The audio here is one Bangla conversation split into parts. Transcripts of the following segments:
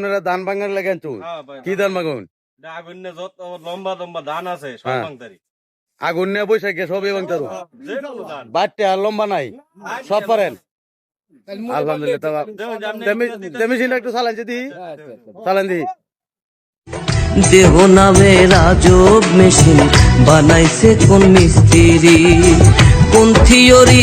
আপনারা ধান ভাঙার লেগেন চুন হ্যাঁ কি ধান ভাঙুন? আগুন নিয়ে যত লম্বা লম্বা ধান আছে সব হ্যাঁ। ভাঙতারি। আগুন নিয়ে বসে গিয়ে সবই ভাঙতারু যে কোনো ধান। বাড়তে আর লম্বা নাই। সব পারেন। আলহামদুলিল্লাহ তা তেমিসিন একটু চালান যদি। চালান দি। দেহ নামে রাজব মেশিন বানাইছে কোন মিস্ত্রি। কোন থিওরি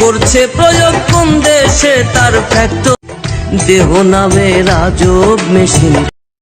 করছে প্রয়োগ কোন দেশে? তার ফ্যাক্টর দেহ নামে রাজব মেশিন।